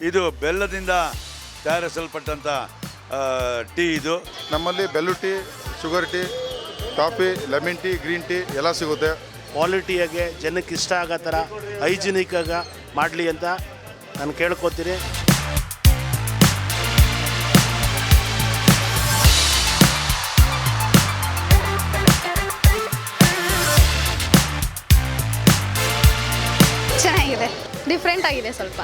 ಇದು ಬೆಲ್ಲದಿಂದ ತಯಾರಿಸಲ್ಪಟ್ಟಂಥ ಟೀ ಇದು. ನಮ್ಮಲ್ಲಿ bell tea sugar tea coffee lemon tea green tea ಎಲ್ಲ ಸಿಗುತ್ತೆ. ಕ್ವಾಲಿಟಿಯಾಗೆ ಜನಕ್ಕೆ ಇಷ್ಟ ಆಗೋ ಥರ ಹೈಜಿನಿಕ್ಕಾಗ ಮಾಡಲಿ ಅಂತ ನಾನು ಕೇಳ್ಕೊತೀನಿ. ಚೆನ್ನಾಗಿದೆ. ಡಿಫ್ರೆಂಟ್ ಆಗಿದೆ ಸ್ವಲ್ಪ.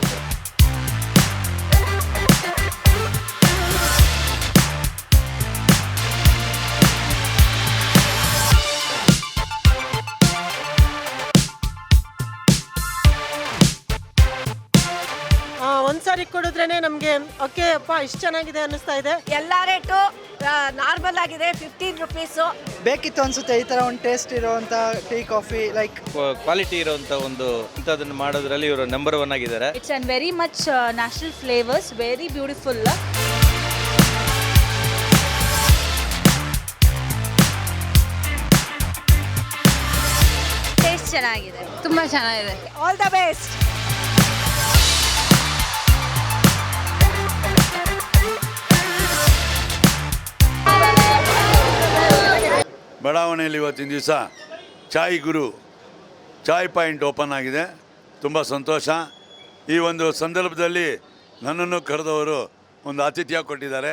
ನಮಗೆ ಓಕೆ ಅಪ್ಪ ಇಷ್ಟು ಚೆನ್ನಾಗಿದೆ ಅನ್ನಿಸ್ತಾ ಇದೆ? ಎಲ್ಲ ರೇಟು ನಾರ್ಮಲ್ ಆಗಿದೆ ಫಿಫ್ಟೀನ್ ರುಪೀಸು ಬೇಕಿತ್ತು ಅನ್ಸುತ್ತೆ ಈ ತರ ಒಂದು ಟೇಸ್ಟ್ ಇರುವಂತ ಟೀ ಕಾಫಿ ಲೈಕ್ ಕ್ವಾಲಿಟಿ ಇರುವಂತ ಒಂದು ಇಂಥದನ್ನು ಮಾಡೋದ್ರಲ್ಲಿ ಇವರು ನಂಬರ್ ಒನ್ ಆಗಿದ್ದಾರೆ. It's an very much national flavours very beautiful. Taste ಚೆನ್ನಾಗಿದೆ. ತುಂಬಾ ಚೆನ್ನಾಗಿದೆ. ಆಲ್ ದ ಬೆಸ್ಟ್ ಬಡಾವಣೆಯಲ್ಲಿ ಇವತ್ತಿನ ದಿವಸ ಚಾಯ್ ಗುರು, ಚಾಯ್ ಪಾಯಿಂಟ್ ಓಪನ್ ಆಗಿದೆ. ತುಂಬ ಸಂತೋಷ. ಈ ಒಂದು ಸಂದರ್ಭದಲ್ಲಿ ನನ್ನನ್ನು ಕರೆದವರು ಒಂದು ಆತಿಥ್ಯ ಕೊಟ್ಟಿದ್ದಾರೆ.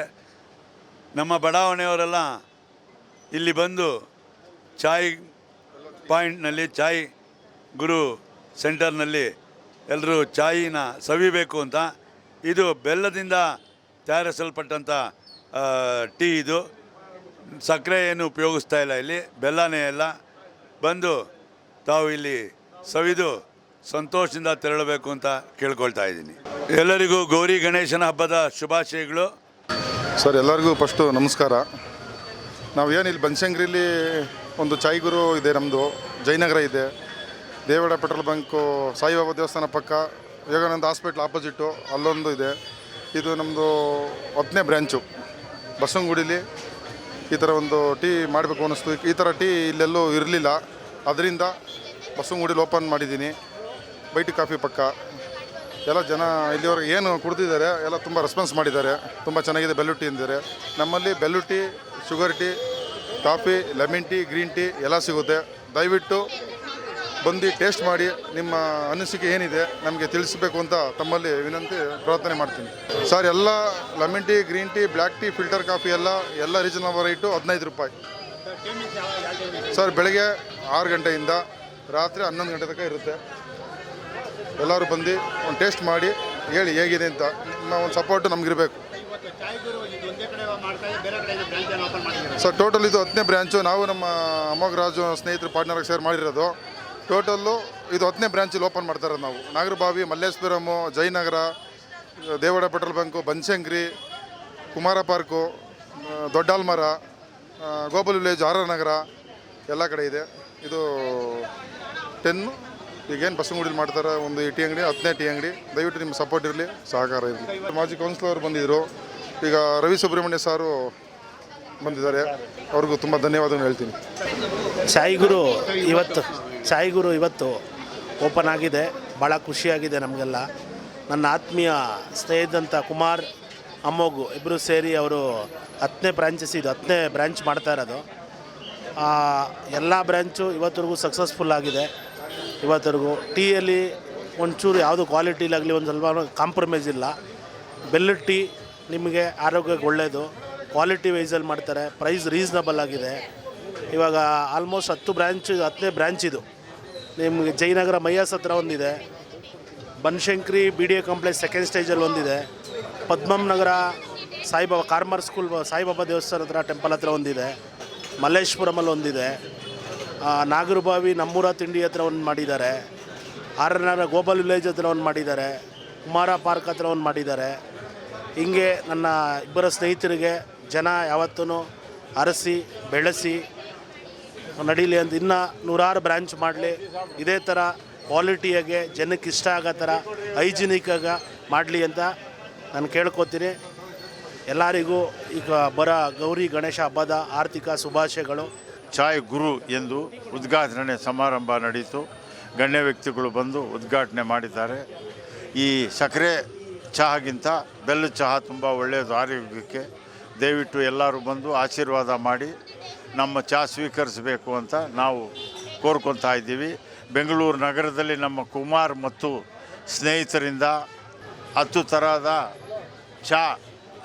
ನಮ್ಮ ಬಡಾವಣೆಯವರೆಲ್ಲ ಇಲ್ಲಿ ಬಂದು ಚಾಯ್ ಪಾಯಿಂಟ್ನಲ್ಲಿ, ಚಾಯ್ ಗುರು ಸೆಂಟರ್ನಲ್ಲಿ ಎಲ್ಲರೂ ಚಾಯಿನ ಸವಿಬೇಕು ಅಂತ. ಇದು ಬೆಲ್ಲದಿಂದ ತಯಾರಿಸಲ್ಪಟ್ಟಂಥ ಟೀ ಇದು. ಸಕ್ಕರೆ ಏನು ಉಪಯೋಗಿಸ್ತಾ ಇಲ್ಲ ಇಲ್ಲಿ. ಬೆಲ್ಲನೇ ಇಲ್ಲ ಬಂದು ತಾವು ಇಲ್ಲಿ ಸವಿದು ಸಂತೋಷದಿಂದ ತೆರಳಬೇಕು ಅಂತ ಕೇಳ್ಕೊಳ್ತಾ ಇದ್ದೀನಿ. ಎಲ್ಲರಿಗೂ ಗೌರಿ ಗಣೇಶನ ಹಬ್ಬದ ಶುಭಾಶಯಗಳು. ಸರ್, ಎಲ್ಲರಿಗೂ ಫಸ್ಟು ನಮಸ್ಕಾರ. ನಾವು ಏನು ಇಲ್ಲಿ ಬನಶಂಕರಿಲಿ ಒಂದು ಚಾಯ್ಗುರು ಇದೆ ನಮ್ಮದು ಜಯನಗರ ಇದೆ. ದೇವಡ ಪೆಟ್ರೋಲ್ ಬಂಕು, ಸಾಯಿಬಾಬಾ ದೇವಸ್ಥಾನ ಪಕ್ಕ, ವಿವೇಕಾನಂದ ಹಾಸ್ಪಿಟ್ಲ್ ಆಪೋಸಿಟ್ಟು ಅಲ್ಲೊಂದು ಇದೆ. ಇದು ನಮ್ಮದು ಹತ್ತನೇ ಬ್ರ್ಯಾಂಚು, ಬಸವನಗುಡಿಲಿ. ಈ ಥರ ಒಂದು ಟೀ ಮಾಡಬೇಕು ಅನ್ನಿಸ್ತು. ಈ ಥರ ಟೀ ಇಲ್ಲೆಲ್ಲೂ ಇರಲಿಲ್ಲ. ಅದರಿಂದ ಬಸವನಗುಡಿಲಿ ಓಪನ್ ಮಾಡಿದ್ದೀನಿ. ಬೈಟ್ ಕಾಫಿ ಪಕ್ಕ. ಎಲ್ಲ ಜನ ಇಲ್ಲಿವರೆಗೆ ಏನು ಕುಡ್ದಿದ್ದಾರೆ, ಎಲ್ಲ ತುಂಬ ರೆಸ್ಪಾನ್ಸ್ ಮಾಡಿದ್ದಾರೆ. ತುಂಬ ಚೆನ್ನಾಗಿದೆ ಬೆಲ್ಲು ಟೀ ಅಂದಿದ್ದಾರೆ. ನಮ್ಮಲ್ಲಿ bell tea sugar tea, coffee lemon tea green tea ಎಲ್ಲ ಸಿಗುತ್ತೆ. ದಯವಿಟ್ಟು ಬಂದು ಟೇಸ್ಟ್ ಮಾಡಿ ನಿಮ್ಮ ಅನಿಸಿಕೆ ಏನಿದೆ ನಮಗೆ ತಿಳಿಸಬೇಕು ಅಂತ ತಮ್ಮಲ್ಲಿ ವಿನಂತಿ ಪ್ರಾರ್ಥನೆ ಮಾಡ್ತೀನಿ. ಸರ್, ಎಲ್ಲ lemon tea, green tea, black tea, filter coffee ಎಲ್ಲ ಎಲ್ಲ ರೀಜನಲ್ ರೈಟು ಹದಿನೈದು ರೂಪಾಯಿ. ಸರ್, ಬೆಳಗ್ಗೆ ಆರು ಗಂಟೆಯಿಂದ ರಾತ್ರಿ ಹನ್ನೊಂದು ಗಂಟೆ ತನಕ ಇರುತ್ತೆ. ಎಲ್ಲರೂ ಬಂದು ಒಂದು ಟೇಸ್ಟ್ ಮಾಡಿ ಹೇಳಿ ಹೇಗಿದೆ ಅಂತ ನಿಮ್ಮ ಒಂದು ಸಪೋರ್ಟು ನಮಗಿರಬೇಕು. ಸರ್ ಟೋಟಲ್ ಇದು ಹತ್ತನೇ ಬ್ರ್ಯಾಂಚು ನಾವು ನಮ್ಮ ಅಮೋಘ ರಾಜು ಸ್ನೇಹಿತರು ಪಾರ್ಟ್ನರ್ ಶೇರ್ ಮಾಡಿರೋದು. ಟೋಟಲ್ಲು ಇದು ಹತ್ತನೇ ಬ್ರ್ಯಾಂಚಲ್ಲಿ ಓಪನ್ ಮಾಡ್ತಾರೆ ನಾವು. Nagarbhavi Malleshwaram Jayanagar, ದೇವಡ petrol bunk, Banashankari, Kumara park Doddaalamara global village R Nagar ಎಲ್ಲ ಕಡೆ ಇದೆ. ಇದು ಟೆನ್, ಈಗೇನು ಬಸವನಗುಡಿಲಿ ಮಾಡ್ತಾರೆ ಒಂದು ಈ ಟೀ ಅಂಗಡಿ, ಹತ್ತನೇ ಟೀ ಅಂಗಡಿ. ದಯವಿಟ್ಟು ನಿಮ್ಮ ಸಪೋರ್ಟ್ ಇರಲಿ, ಸಹಕಾರ ಇರಲಿ. ಮಾಜಿ ಕೌನ್ಸಿಲರ್ ಬಂದಿದ್ದರು ಈಗ ರವಿ ಸುಬ್ರಹ್ಮಣ್ಯ ಸಾರು ಬಂದಿದ್ದಾರೆ. ಅವ್ರಿಗೂ ತುಂಬ ಧನ್ಯವಾದಗಳು ಹೇಳ್ತೀನಿ. ಸಾಯಿ ಗುರು, ಇವತ್ತು ಸಾಯಿ ಗುರು ಇವತ್ತು ಓಪನ್ ಆಗಿದೆ. ಭಾಳ ಖುಷಿಯಾಗಿದೆ ನಮಗೆಲ್ಲ. ನನ್ನ ಆತ್ಮೀಯ ಸ್ನೇಹಿತಂಥ ಕುಮಾರ್, ಅಮ್ಮೋಗು ಇಬ್ಬರು ಸೇರಿ ಅವರು ಹತ್ತನೇ ಬ್ರಾಂಚಸ್ ಇದು ಹತ್ತನೇ ಬ್ರ್ಯಾಂಚ್ ಮಾಡ್ತಾ ಇರೋದು. ಎಲ್ಲ ಬ್ರ್ಯಾಂಚು ಇವತ್ತರೆಗೂ ಸಕ್ಸಸ್ಫುಲ್ ಆಗಿದೆ. ಇವತ್ತರೆಗೂ ಟೀಯಲ್ಲಿ ಒಂಚೂರು ಯಾವುದು ಕ್ವಾಲಿಟಿಲಾಗಲಿ ಒಂದು ಸ್ವಲ್ಪ ಕಾಂಪ್ರಮೈಸ್ ಇಲ್ಲ. ಬೆಲ್ಲದ ಟೀ ನಿಮಗೆ ಆರೋಗ್ಯಕ್ಕೆ ಒಳ್ಳೆಯದು ಕ್ವಾಲಿಟಿ ವೈಸಲ್ಲಿ ಮಾಡ್ತಾರೆ. ಪ್ರೈಸ್ ರೀಸ್ನಬಲ್ ಆಗಿದೆ. ಇವಾಗ ಆಲ್ಮೋಸ್ಟ್ ಹತ್ತು ಬ್ರ್ಯಾಂಚ್ ಹತ್ತನೇ ಬ್ರ್ಯಾಂಚ್ ಇದು. ನಿಮಗೆ ಜಯನಗರ ಮೈಯಾಸ್ ಹತ್ರ ಒಂದಿದೆ. Banashankari B D A complex second ಸ್ಟೇಜಲ್ಲಿ ಒಂದಿದೆ. ಪದ್ಮಂ ನಗರ ಸಾಯಿಬಾಬಾ ಕಾರ್ಮರ್ ಸ್ಕೂಲ್ ಸಾಯಿಬಾಬಾ ದೇವಸ್ಥಾನ ಹತ್ರ ಟೆಂಪಲ್ ಹತ್ರ ಒಂದಿದೆ. ಮಲ್ಲೇಶ್ವರಮಲ್ಲಿ ಒಂದಿದೆ. ನಾಗರಬಾವಿ ನಮ್ಮೂರ ತಿಂಡಿ ಹತ್ರ ಒಂದು ಮಾಡಿದ್ದಾರೆ. ಆರನಗರ ಗೋಬಲ್ ವಿಲೇಜ್ ಹತ್ರ ಒಂದು ಮಾಡಿದ್ದಾರೆ. ಕುಮಾರ ಪಾರ್ಕ್ ಹತ್ರ ಒಂದು ಮಾಡಿದ್ದಾರೆ. ಹಿಂಗೆ ನನ್ನ ಇಬ್ಬರ ಸ್ನೇಹಿತರಿಗೆ ಜನ ಯಾವತ್ತೂ ಅರಸಿ, ಬೆಳೆಸಿ ನಡೀಲಿ ಅಂತ ಇನ್ನೂ ನೂರಾರು ಬ್ರ್ಯಾಂಚ್ ಮಾಡಲಿ. ಇದೇ ಥರ ಕ್ವಾಲಿಟಿಯಾಗೆ ಜನಕ್ಕೆ ಇಷ್ಟ ಆಗೋ ಥರ ಹೈಜಿನಿಕ್ಕಾಗ ಮಾಡಲಿ ಅಂತ ನಾನು ಕೇಳ್ಕೊತೀನಿ. ಎಲ್ಲರಿಗೂ ಈಗ ಬರ ಗೌರಿ ಗಣೇಶ ಹಬ್ಬದ ಆರ್ಥಿಕ ಶುಭಾಶಯಗಳು. ಚಾಯ್ ಗುರು ಎಂದು ಉದ್ಘಾಟನೆ ಸಮಾರಂಭ ನಡೆಯಿತು ಗಣ್ಯ ವ್ಯಕ್ತಿಗಳು ಬಂದು ಉದ್ಘಾಟನೆ ಮಾಡಿದ್ದಾರೆ. ಈ ಸಕ್ಕರೆ ಚಹಾಗಿಂತ ಬೆಲ್ಲ ಚಹಾ ತುಂಬ ಒಳ್ಳೆಯದು ಆರೋಗ್ಯಕ್ಕೆ. ದಯವಿಟ್ಟು ಎಲ್ಲರೂ ಬಂದು ಆಶೀರ್ವಾದ ಮಾಡಿ. ನಮ್ಮ ಚಹಾ ಸ್ವೀಕರಿಸಬೇಕು ಅಂತ ನಾವು ಕೋರ್ಕೊತಾ ಇದ್ದೀವಿ. ಬೆಂಗಳೂರು ನಗರದಲ್ಲಿ ನಮ್ಮ ಕುಮಾರ್ ಮತ್ತು ಸ್ನೇಹಿತರಿಂದ ಹತ್ತು ಥರದ ಚಹಾ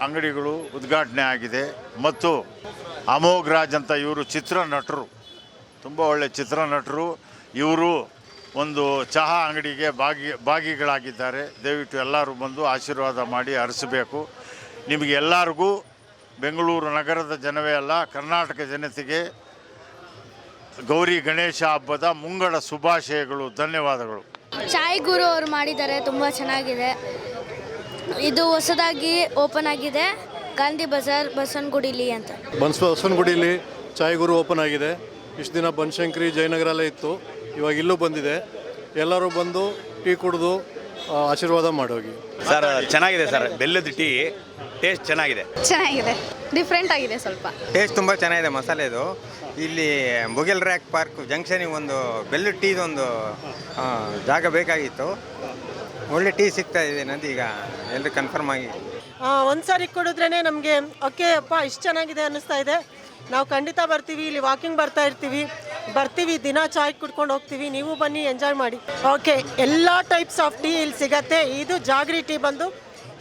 ಅಂಗಡಿಗಳು ಉದ್ಘಾಟನೆ ಆಗಿದೆ. ಮತ್ತು ಅಮೋಘ್ ರಾಜ್ ಅಂತ ಇವರು ಚಿತ್ರನಟರು. ತುಂಬ ಒಳ್ಳೆ ಚಿತ್ರನಟರು. ಇವರು ಒಂದು ಚಹಾ ಅಂಗಡಿಗೆ ಭಾಗಿ, ಭಾಗಿಗಳಾಗಿದ್ದಾರೆ. ದಯವಿಟ್ಟು ಎಲ್ಲರೂ ಬಂದು ಆಶೀರ್ವಾದ ಮಾಡಿ ಹರಿಸಬೇಕು. ನಿಮಗೆ ಎಲ್ಲರಿಗೂ ಬೆಂಗಳೂರು ನಗರದ ಜನವೇ ಅಲ್ಲ ಕರ್ನಾಟಕ ಜನತೆಗೆ ಗೌರಿ ಗಣೇಶ ಹಬ್ಬದ ಮುಂಗಡ ಶುಭಾಶಯಗಳು ಧನ್ಯವಾದಗಳು. ಚಾಯ್ ಗುರು ಅವರು ಮಾಡಿದ್ದಾರೆ ತುಂಬ ಚೆನ್ನಾಗಿದೆ. ಇದು ಹೊಸದಾಗಿ ಓಪನ್ ಆಗಿದೆ ಗಾಂಧಿ ಬಜಾರ್ ಬಸವನಗುಡಿಲಿ ಅಂತ. ಬನ್ಸ್ ಬಸವನಗುಡಿಲಿ ಚಾಯ್ ಗುರು ಓಪನ್ ಆಗಿದೆ. ಇಷ್ಟು ದಿನ ಬನಶಂಕರಿ ಜಯನಗರಲ್ಲೇ ಇತ್ತು ಇವಾಗ ಇಲ್ಲೂ ಬಂದಿದೆ. ಎಲ್ಲರೂ ಬಂದು ಟೀ ಕುಡಿದು ಆಶೀರ್ವಾದ ಮಾಡೋಗಿ. ಸರ್ ಚೆನ್ನಾಗಿದೆ ಸರ್. ಬೆಲ್ಲದ ಟೀ ಟೇಸ್ಟ್ ಚೆನ್ನಾಗಿದೆ. ಚೆನ್ನಾಗಿದೆ. ಡಿಫ್ರೆಂಟ್ ಆಗಿದೆ ಸ್ವಲ್ಪ. ಟೇಸ್ಟ್ ತುಂಬ ಚೆನ್ನಾಗಿದೆ ಮಸಾಲೆದು ಇಲ್ಲಿ ಮುಗಿಲ್ ರ್ಯಾಕ್ ಪಾರ್ಕ್ ಜಂಕ್ಷನಿಗೆ ಒಂದು ಬೆಲ್ಲದ ಟೀದೊಂದು ಒಂದು ಜಾಗ ಬೇಕಾಗಿತ್ತು. ಒಳ್ಳೆ ಟೀ ಸಿಗ್ತಾ ಇದೆ ನಂದು ಈಗ ಎಲ್ಲರೂ ಕನ್ಫರ್ಮ್ ಆಗಿ. ಒಂದು ಸಾರಿ ಕುಡಿದ್ರೇ ನಮಗೆ ಓಕೆ ಅಪ್ಪ ಇಷ್ಟು ಚೆನ್ನಾಗಿದೆ ಅನ್ನಿಸ್ತಾ ಇದೆ. ನಾವು ಖಂಡಿತ ಬರ್ತೀವಿ ಇಲ್ಲಿ ವಾಕಿಂಗ್ ಬರ್ತಾ ಇರ್ತೀವಿ. ಬರ್ತೀವಿ ದಿನ ಚಾಯ್ ಕುಡ್ಕೊಂಡು ಹೋಗ್ತೀವಿ ನೀವು ಬನ್ನಿ ಎಂಜಾಯ್ ಮಾಡಿ. ಓಕೆ ಎಲ್ಲ ಟೈಪ್ಸ್ ಆಫ್ ಟೀ ಇಲ್ಲಿ ಸಿಗತ್ತೆ. ಇದು ಜಾಗ್ರಿ ಟೀ ಬಂದು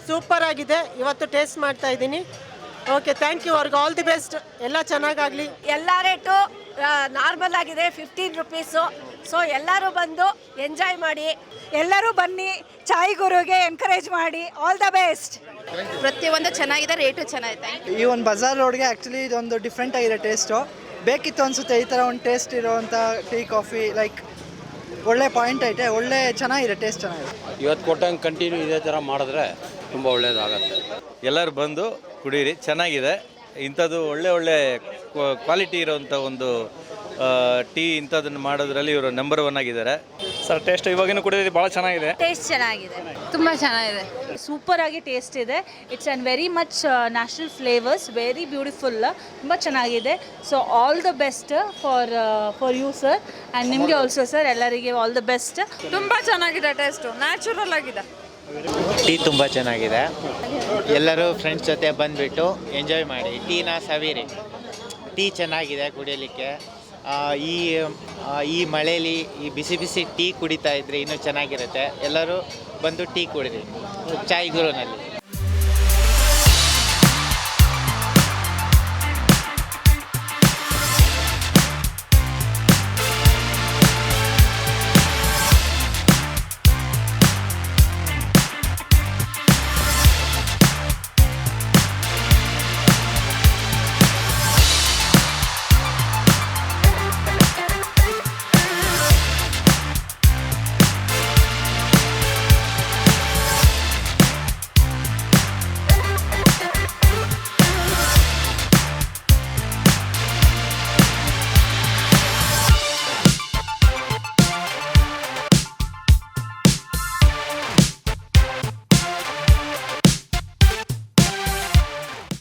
ಸೂಪರ್ ಆಗಿದೆ. ಇವತ್ತು ಟೇಸ್ಟ್ ಮಾಡ್ತಾ ಇದ್ದೀನಿ. ಓಕೆ ಥ್ಯಾಂಕ್ ಯು ಅವ್ರಿಗೆ ಆಲ್ ದಿ ಬೆಸ್ಟ್ ಎಲ್ಲ ಚೆನ್ನಾಗಾಗಲಿ. ಎಲ್ಲ ರೇಟು ನಾರ್ಮಲ್ ಆಗಿದೆ ಫಿಫ್ಟೀನ್ ರುಪೀಸು ಸೊ ಎಲ್ಲರೂ ಬಂದು ಎಂಜಾಯ್ ಮಾಡಿ. ಎಲ್ಲರೂ ಬನ್ನಿ ಚಾಯ್ ಗುರುಗೆ ಎನ್ಕರೇಜ್ ಮಾಡಿ. ಆಲ್ ದ ಬೆಸ್ಟ್ ಪ್ರತಿಯೊಂದು ಚೆನ್ನಾಗಿದೆ ರೇಟು ಚೆನ್ನಾಗಿದೆ. ಈ ಒಂದು ಬಜಾರ್ ರೋಡ್ಗೆ ಆ್ಯಕ್ಚುಲಿ ಇದೊಂದು ಡಿಫ್ರೆಂಟ್ ಆಗಿದೆ ಟೇಸ್ಟು ಬೇಕಿತ್ತು ಅನಿಸುತ್ತೆ ಈ ಥರ ಒಂದು ಟೇಸ್ಟ್ ಇರೋವಂಥ ಟೀ ಕಾಫಿ ಲೈಕ್ ಒಳ್ಳೆ ಪಾಯಿಂಟ್ ಐತೆ ಒಳ್ಳೆ ಚೆನ್ನಾಗಿದೆ ಟೇಸ್ಟ್ ಚೆನ್ನಾಗಿದೆ. ಇವತ್ತು ಕೊಟ್ಟಂಗೆ ಕಂಟಿನ್ಯೂ ಇದೇ ಥರ ಮಾಡಿದ್ರೆ ತುಂಬ ಒಳ್ಳೆಯದಾಗತ್ತೆ ಎಲ್ಲರೂ ಬಂದು ಕುಡೀರಿ ಚೆನ್ನಾಗಿದೆ. ಇಂಥದ್ದು ಒಳ್ಳೆ ಒಳ್ಳೆ ಕ್ವಾಲಿಟಿ ಇರೋವಂಥ ಒಂದು ಟೀ ಇಂಥದನ್ನು ಮಾಡೋದ್ರಲ್ಲಿ ಇವರು ನಂಬರ್ ಒನ್ ಆಗಿದ್ದಾರೆ. ಸರ್ ಟೇಸ್ಟ್ ಇವಾಗಿನ ಕುಡಿಯೋದು ಭಾಳ ಚೆನ್ನಾಗಿದೆ. ಟೇಸ್ಟ್ ಚೆನ್ನಾಗಿದೆ. ತುಂಬ ಚೆನ್ನಾಗಿದೆ. ಸೂಪರ್ ಆಗಿ ಟೇಸ್ಟ್ ಇದೆ. It's and very much national flavours very beautiful ತುಂಬ ಚೆನ್ನಾಗಿದೆ. So all the best for for you sir and ನಿಮಗೆ ಆಲ್ಸೋ ಸರ್ ಎಲ್ಲರಿಗೆ ಆಲ್ ದ ಬೆಸ್ಟ್ ತುಂಬ ಚೆನ್ನಾಗಿದೆ ಟೇಸ್ಟು ನ್ಯಾಚುರಲ್ ಆಗಿದೆ. ಟೀ ತುಂಬ ಚೆನ್ನಾಗಿದೆ. ಎಲ್ಲರೂ ಫ್ರೆಂಡ್ಸ್ ಜೊತೆ ಬಂದುಬಿಟ್ಟು ಎಂಜಾಯ್ ಮಾಡಿ. ಟೀನ ಸವಿರಿ ಟೀ ಚೆನ್ನಾಗಿದೆ ಕುಡಿಯಲಿಕ್ಕೆ ಈ ಈ ಮಳೆಯಲ್ಲಿ ಈ ಬಿಸಿ ಬಿಸಿ ಟೀ ಕುಡಿತಾ ಇದ್ರೆ ಇನ್ನೂ ಚೆನ್ನಾಗಿರುತ್ತೆ. ಎಲ್ಲರೂ ಬಂದು ಟೀ ಕುಡಿರಿ. ಚಾಯ್ ಗುರುನಲ್ಲಿ.